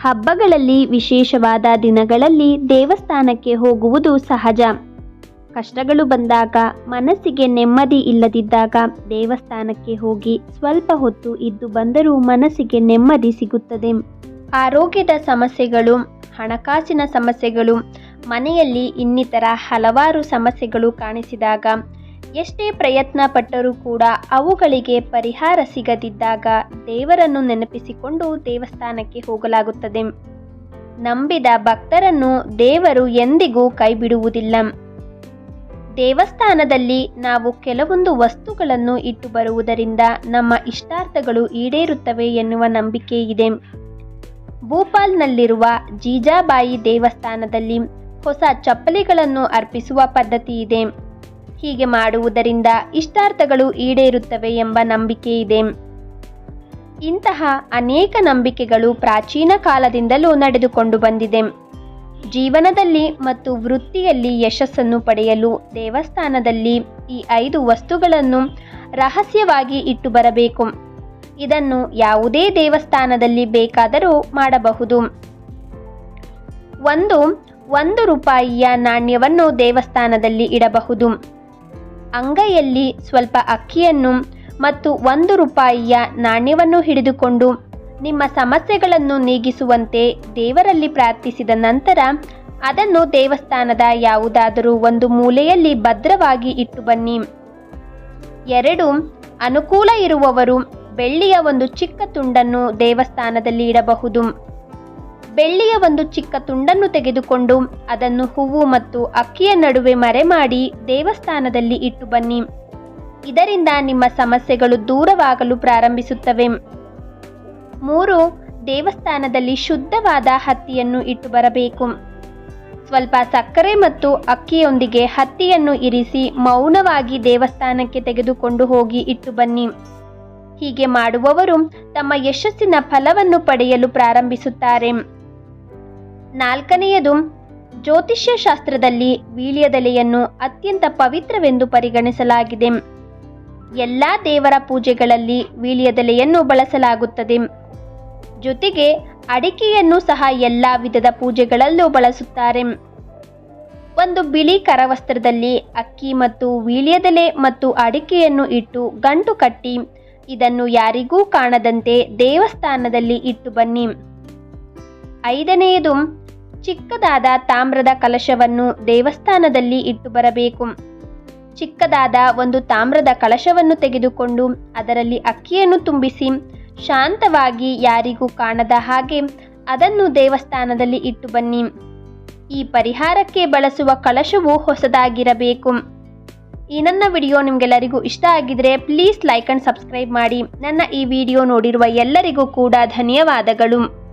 ಹಬ್ಬಗಳಲ್ಲಿ ವಿಶೇಷವಾದ ದಿನಗಳಲ್ಲಿ ದೇವಸ್ಥಾನಕ್ಕೆ ಹೋಗುವುದು ಸಹಜ. ಕಷ್ಟಗಳು ಬಂದಾಗ ಮನಸ್ಸಿಗೆ ನೆಮ್ಮದಿ ಇಲ್ಲದಿದ್ದಾಗ ದೇವಸ್ಥಾನಕ್ಕೆ ಹೋಗಿ ಸ್ವಲ್ಪ ಹೊತ್ತು ಇದ್ದು ಬಂದರೂ ಮನಸ್ಸಿಗೆ ನೆಮ್ಮದಿ ಸಿಗುತ್ತದೆ. ಆರೋಗ್ಯದ ಸಮಸ್ಯೆಗಳು, ಹಣಕಾಸಿನ ಸಮಸ್ಯೆಗಳು, ಮನೆಯಲ್ಲಿ ಇನ್ನಿತರ ಹಲವಾರು ಸಮಸ್ಯೆಗಳು ಕಾಣಿಸಿದಾಗ ಎಷ್ಟೇ ಪ್ರಯತ್ನ ಪಟ್ಟರೂ ಕೂಡ ಅವುಗಳಿಗೆ ಪರಿಹಾರ ಸಿಗದಿದ್ದಾಗ ದೇವರನ್ನು ನೆನಪಿಸಿಕೊಂಡು ದೇವಸ್ಥಾನಕ್ಕೆ ಹೋಗಲಾಗುತ್ತದೆ. ನಂಬಿದ ಭಕ್ತರನ್ನು ದೇವರು ಎಂದಿಗೂ ಕೈಬಿಡುವುದಿಲ್ಲ. ದೇವಸ್ಥಾನದಲ್ಲಿ ನಾವು ಕೆಲವೊಂದು ವಸ್ತುಗಳನ್ನು ಇಟ್ಟು ಬರುವುದರಿಂದ ನಮ್ಮ ಇಷ್ಟಾರ್ಥಗಳು ಈಡೇರುತ್ತವೆ ಎನ್ನುವ ನಂಬಿಕೆ ಇದೆ. ಭೂಪಾಲ್ನಲ್ಲಿರುವ ಜೀಜಾಬಾಯಿ ದೇವಸ್ಥಾನದಲ್ಲಿ ಹೊಸ ಚಪ್ಪಲಿಗಳನ್ನು ಅರ್ಪಿಸುವ ಪದ್ಧತಿ ಇದೆ. ಹೀಗೆ ಮಾಡುವುದರಿಂದ ಇಷ್ಟಾರ್ಥಗಳು ಈಡೇರುತ್ತವೆ ಎಂಬ ನಂಬಿಕೆ ಇದೆ. ಇಂತಹ ಅನೇಕ ನಂಬಿಕೆಗಳು ಪ್ರಾಚೀನ ಕಾಲದಿಂದಲೂ ನಡೆದುಕೊಂಡು ಬಂದಿದೆ. ಜೀವನದಲ್ಲಿ ಮತ್ತು ವೃತ್ತಿಯಲ್ಲಿ ಯಶಸ್ಸನ್ನು ಪಡೆಯಲು ದೇವಸ್ಥಾನದಲ್ಲಿ ಈ ಐದು ವಸ್ತುಗಳನ್ನು ರಹಸ್ಯವಾಗಿ ಇಟ್ಟು ಬರಬೇಕು. ಇದನ್ನು ಯಾವುದೇ ದೇವಸ್ಥಾನದಲ್ಲಿ ಬೇಕಾದರೂ ಮಾಡಬಹುದು. ಒಂದು ಒಂದು ರೂಪಾಯಿಯ ನಾಣ್ಯವನ್ನು ದೇವಸ್ಥಾನದಲ್ಲಿ ಇಡಬಹುದು. ಅಂಗೈಯಲ್ಲಿ ಸ್ವಲ್ಪ ಅಕ್ಕಿಯನ್ನು ಮತ್ತು ಒಂದು ರೂಪಾಯಿಯ ನಾಣ್ಯವನ್ನು ಹಿಡಿದುಕೊಂಡು ನಿಮ್ಮ ಸಮಸ್ಯೆಗಳನ್ನು ನೀಗಿಸುವಂತೆ ದೇವರಲ್ಲಿ ಪ್ರಾರ್ಥಿಸಿದ ನಂತರ ಅದನ್ನು ದೇವಸ್ಥಾನದ ಯಾವುದಾದರೂ ಒಂದು ಮೂಲೆಯಲ್ಲಿ ಭದ್ರವಾಗಿ ಇಟ್ಟು ಬನ್ನಿ. ಎರಡು, ಅನುಕೂಲ ಇರುವವರು ಬೆಳ್ಳಿಯ ಒಂದು ಚಿಕ್ಕ ತುಂಡನ್ನು ದೇವಸ್ಥಾನದಲ್ಲಿ ಇಡಬಹುದು. ಬೆಳ್ಳಿಯ ಒಂದು ಚಿಕ್ಕ ತುಂಡನ್ನು ತೆಗೆದುಕೊಂಡು ಅದನ್ನು ಹೂವು ಮತ್ತು ಅಕ್ಕಿಯ ನಡುವೆ ಮರೆ ಮಾಡಿ ದೇವಸ್ಥಾನದಲ್ಲಿ ಇಟ್ಟು ಬನ್ನಿ. ಇದರಿಂದ ನಿಮ್ಮ ಸಮಸ್ಯೆಗಳು ದೂರವಾಗಲು ಪ್ರಾರಂಭಿಸುತ್ತವೆ. ಮೂರು, ದೇವಸ್ಥಾನದಲ್ಲಿ ಶುದ್ಧವಾದ ಹತ್ತಿಯನ್ನು ಇಟ್ಟು ಬರಬೇಕು. ಸ್ವಲ್ಪ ಸಕ್ಕರೆ ಮತ್ತು ಅಕ್ಕಿಯೊಂದಿಗೆ ಹತ್ತಿಯನ್ನು ಇರಿಸಿ ಮೌನವಾಗಿ ದೇವಸ್ಥಾನಕ್ಕೆ ತೆಗೆದುಕೊಂಡು ಹೋಗಿ ಇಟ್ಟು ಬನ್ನಿ. ಹೀಗೆ ಮಾಡುವವರು ತಮ್ಮ ಯಶಸ್ಸಿನ ಫಲವನ್ನು ಪಡೆಯಲು ಪ್ರಾರಂಭಿಸುತ್ತಾರೆ. ನಾಲ್ಕನೆಯದು ಜ್ಯೋತಿಷ್ಯ ಶಾಸ್ತ್ರದಲ್ಲಿ ವೀಳ್ಯದೆಲೆಯನ್ನು ಅತ್ಯಂತ ಪವಿತ್ರವೆಂದು ಪರಿಗಣಿಸಲಾಗಿದೆ. ಎಲ್ಲ ದೇವರ ಪೂಜೆಗಳಲ್ಲಿ ವೀಳ್ಯದೆಲೆಯನ್ನು ಬಳಸಲಾಗುತ್ತದೆ. ಜೊತೆಗೆ ಅಡಿಕೆಯನ್ನು ಸಹ ಎಲ್ಲ ವಿಧದ ಪೂಜೆಗಳಲ್ಲೂ ಬಳಸುತ್ತಾರೆ. ಒಂದು ಬಿಳಿ ಕರವಸ್ತ್ರದಲ್ಲಿ ಅಕ್ಕಿ ಮತ್ತು ವೀಳ್ಯದೆಲೆ ಮತ್ತು ಅಡಿಕೆಯನ್ನು ಇಟ್ಟು ಗಂಟು ಕಟ್ಟಿ, ಇದನ್ನು ಯಾರಿಗೂ ಕಾಣದಂತೆ ದೇವಸ್ಥಾನದಲ್ಲಿ ಇಟ್ಟು ಬನ್ನಿ. ಐದನೆಯದು, ಚಿಕ್ಕದಾದ ತಾಮ್ರದ ಕಲಶವನ್ನು ದೇವಸ್ಥಾನದಲ್ಲಿ ಇಟ್ಟು ಬರಬೇಕು. ಚಿಕ್ಕದಾದ ಒಂದು ತಾಮ್ರದ ಕಲಶವನ್ನು ತೆಗೆದುಕೊಂಡು ಅದರಲ್ಲಿ ಅಕ್ಕಿಯನ್ನು ತುಂಬಿಸಿ ಶಾಂತವಾಗಿ ಯಾರಿಗೂ ಕಾಣದ ಹಾಗೆ ಅದನ್ನು ದೇವಸ್ಥಾನದಲ್ಲಿ ಇಟ್ಟು ಬನ್ನಿ. ಈ ಪರಿಹಾರಕ್ಕೆ ಬಳಸುವ ಕಲಶವು ಹೊಸದಾಗಿರಬೇಕು. ಈ ನನ್ನ ವಿಡಿಯೋ ನಿಮಗೆಲ್ಲರಿಗೂ ಇಷ್ಟ ಆಗಿದ್ರೆ ಪ್ಲೀಸ್ ಲೈಕ್ ಅಂಡ್ ಸಬ್ಸ್ಕ್ರೈಬ್ ಮಾಡಿ. ನನ್ನ ಈ ವಿಡಿಯೋ ನೋಡಿರುವ ಎಲ್ಲರಿಗೂ ಕೂಡ ಧನ್ಯವಾದಗಳು.